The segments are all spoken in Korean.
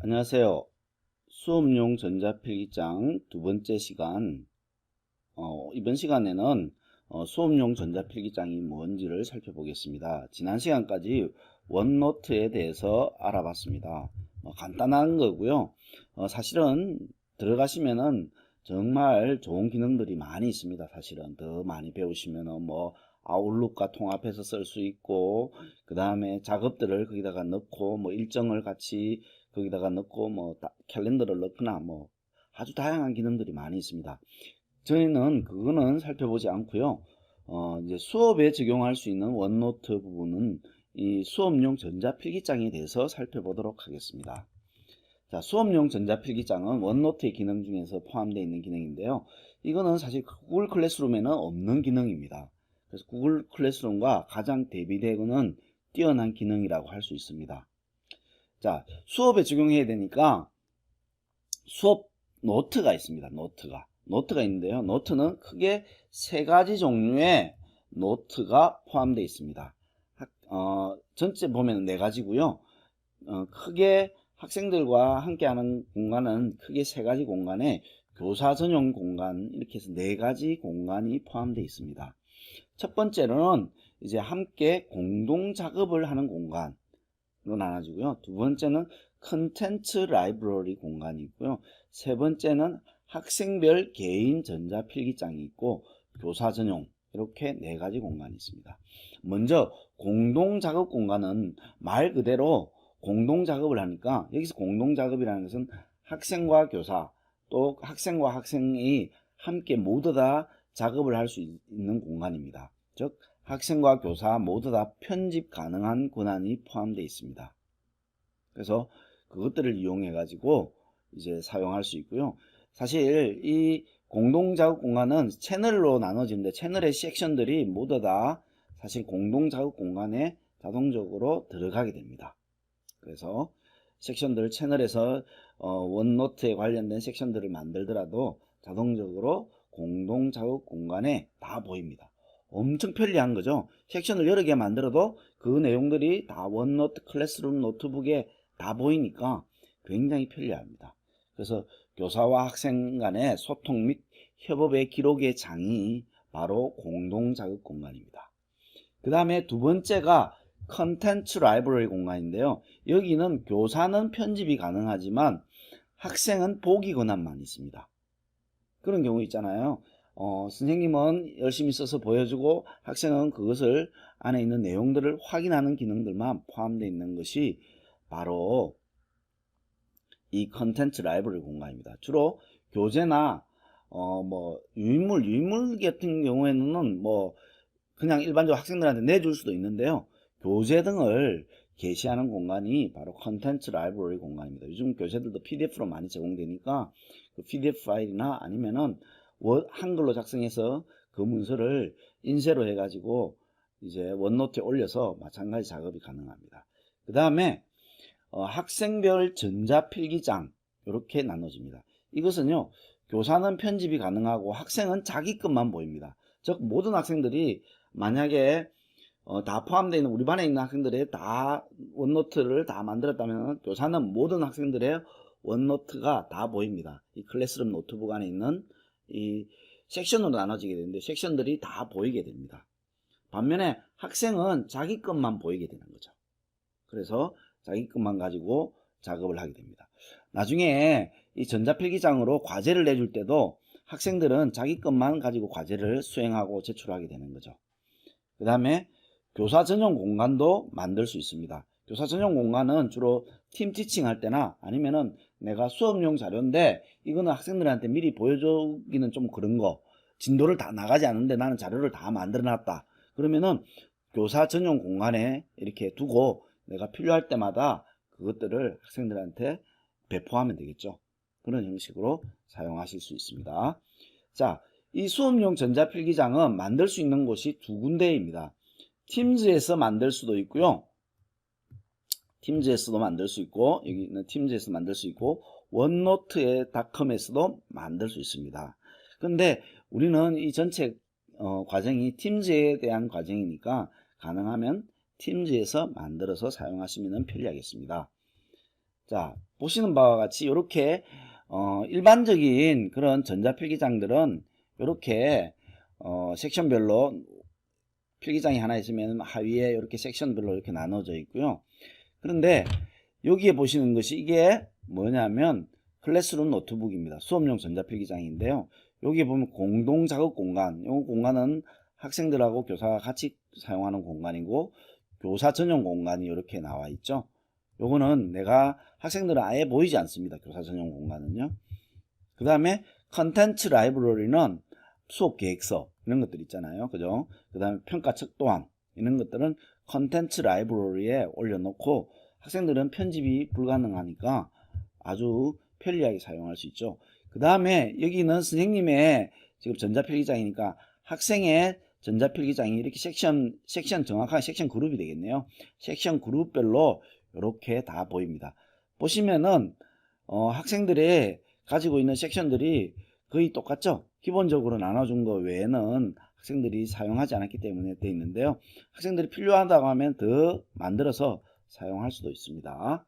안녕하세요. 수업용 전자필기장 두 번째 시간. 어, 이번 시간에는 어, 수업용 전자필기장이 뭔지를 살펴보겠습니다. 지난 시간까지 원노트에 대해서 알아봤습니다. 어, 간단한 거고요. 어, 사실은 들어가시면은 정말 좋은 기능들이 많이 있습니다. 사실은 더 많이 배우시면은 뭐 아웃룩과 통합해서 쓸 수 있고 그 다음에 작업들을 거기다가 넣고 뭐 일정을 같이 거기다가 넣고 뭐 다- 캘린더를 넣거나 뭐 아주 다양한 기능들이 많이 있습니다. 저희는 그거는 살펴보지 않고요. 어, 이제 수업에 적용할 수 있는 원노트 부분은 이 수업용 전자필기장에 대해서 살펴보도록 하겠습니다. 자, 수업용 전자필기장은 원노트의 기능 중에서 포함되어 있는 기능인데요. 이거는 사실 구글 클래스룸에는 없는 기능입니다. 그래서 구글 클래스룸과 가장 대비되고는 뛰어난 기능이라고 할 수 있습니다. 자, 수업에 적용해야 되니까 수업 노트가 있습니다. 노트가. 노트가 있는데요. 노트는 크게 세 가지 종류의 노트가 포함되어 있습니다. 학- 어, 전체 보면 네 가지고요. 어, 크게 학생들과 함께하는 공간은 크게 세 가지 공간에 교사 전용 공간 이렇게 해서 네 가지 공간이 포함되어 있습니다. 첫 번째로는 이제 함께 공동 작업을 하는 공간으로 나눠지고요. 두 번째는 컨텐츠 라이브러리 공간이 있고요. 세 번째는 학생별 개인 전자필기장이 있고 교사 전용 이렇게 네 가지 공간이 있습니다. 먼저 공동 작업 공간은 말 그대로 공동 작업을 하니까 여기서 공동 작업이라는 것은 학생과 교사 또 학생과 학생이 함께 모두 다 작업을 할 수 있는 공간입니다. 즉 학생과 교사 모두 다 편집 가능한 권한이 포함되어 있습니다. 그래서 그것들을 이용해 가지고 이제 사용할 수 있고요. 사실 이 공동 작업 공간은 채널로 나눠지는데 채널의 섹션들이 모두 다 사실 공동 작업 공간에 자동적으로 들어가게 됩니다. 그래서 섹션들 채널에서 어, 원노트에 관련된 섹션들을 만들더라도 자동적으로 공동 작업 공간에 다 보입니다. 엄청 편리한 거죠. 섹션을 여러 개 만들어도 그 내용들이 다 원노트 클래스룸 노트북에 다 보이니까 굉장히 편리합니다. 그래서 교사와 학생 간의 소통 및 협업의 기록의 장이 바로 공동 작업 공간입니다. 그 다음에 두 번째가 컨텐츠 라이브러리 공간인데요. 여기는 교사는 편집이 가능하지만 학생은 보기 권한만 있습니다. 그런 경우 있잖아요. 어, 선생님은 열심히 써서 보여주고 학생은 그것을 안에 있는 내용들을 확인하는 기능들만 포함되어 있는 것이 바로 이 컨텐츠 라이브러리 공간입니다. 주로 교재나 어, 뭐 유인물, 유인물 같은 경우에는 뭐 그냥 일반적으로 학생들한테 내줄 수도 있는데요. 교재 등을 게시하는 공간이 바로 컨텐츠 라이브러리 공간입니다. 요즘 교재들도 PDF로 많이 제공되니까 그 PDF 파일이나 아니면은 원- 한글로 작성해서 그 문서를 인쇄로 해가지고 이제 원노트에 올려서 마찬가지 작업이 가능합니다. 그 다음에 어, 학생별 전자필기장 이렇게 나눠집니다. 이것은요 교사는 편집이 가능하고 학생은 자기 것만 보입니다. 즉 모든 학생들이 만약에 어, 다 포함되어 있는 우리 반에 있는 학생들의 다 원노트를 다 만들었다면 교사는 모든 학생들의 원노트가 다 보입니다. 이 클래스룸 노트북 안에 있는 이 섹션으로 나눠지게 되는데 섹션들이 다 보이게 됩니다. 반면에 학생은 자기 것만 보이게 되는 거죠. 그래서 자기 것만 가지고 작업을 하게 됩니다. 나중에 이 전자필기장으로 과제를 내줄 때도 학생들은 자기 것만 가지고 과제를 수행하고 제출하게 되는 거죠. 그 다음에 교사 전용 공간도 만들 수 있습니다. 교사 전용 공간은 주로 팀 티칭 할 때나 아니면은 내가 수업용 자료인데 이거는 학생들한테 미리 보여주기는 좀 그런 거 진도를 다 나가지 않는데 나는 자료를 다 만들어 놨다. 그러면은 교사 전용 공간에 이렇게 두고 내가 필요할 때마다 그것들을 학생들한테 배포하면 되겠죠. 그런 형식으로 사용하실 수 있습니다. 자, 이 수업용 전자필기장은 만들 수 있는 곳이 두 군데입니다. 팀즈에서 만들 수도 있고요. 팀즈에서도 만들 수 있고 여기 있는 팀즈에서 만들 수 있고 원노트의 닷컴에서도 만들 수 있습니다. 근데 우리는 이 전체 어, 과정이 팀즈에 대한 과정이니까 가능하면 팀즈에서 만들어서 사용하시면 편리하겠습니다. 자, 보시는 바와 같이 이렇게 어, 일반적인 그런 전자필기장들은 이렇게 어, 섹션별로 필기장이 하나 있으면 하위에 이렇게 섹션별로 이렇게 나눠져 있고요. 그런데 여기에 보시는 것이 이게 뭐냐면 클래스룸 노트북입니다. 수업용 전자필기장인데요. 여기 보면 공동 작업 공간. 이 공간은 학생들하고 교사가 같이 사용하는 공간이고 교사 전용 공간이 이렇게 나와 있죠. 요거는 내가 학생들은 아예 보이지 않습니다. 교사 전용 공간은요. 그 다음에 컨텐츠 라이브러리는 수업 계획서 이런 것들 있잖아요. 그죠? 그 다음에 평가 척도안 이런 것들은 컨텐츠 라이브러리에 올려놓고 학생들은 편집이 불가능하니까 아주 편리하게 사용할 수 있죠. 그 다음에 여기는 선생님의 지금 전자필기장이니까 학생의 전자필기장이 이렇게 섹션, 섹션 정확하게 섹션 그룹이 되겠네요. 섹션 그룹별로 이렇게 다 보입니다. 보시면은 어, 학생들의 가지고 있는 섹션들이 거의 똑같죠. 기본적으로 나눠준 거 외에는 학생들이 사용하지 않았기 때문에 되어 있는데요. 학생들이 필요하다고 하면 더 만들어서 사용할 수도 있습니다.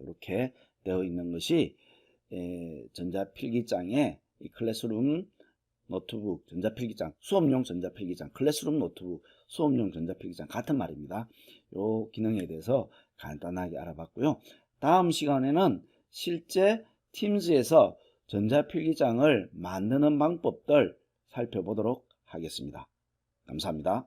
이렇게 되어 있는 것이 에, 전자필기장의 이 클래스룸 노트북 전자필기장 수업용 전자필기장 클래스룸 노트북 수업용 전자필기장 같은 말입니다. 요 기능에 대해서 간단하게 알아봤고요. 다음 시간에는 실제 팀즈에서 전자필기장을 만드는 방법들 살펴보도록 하겠습니다. 감사합니다.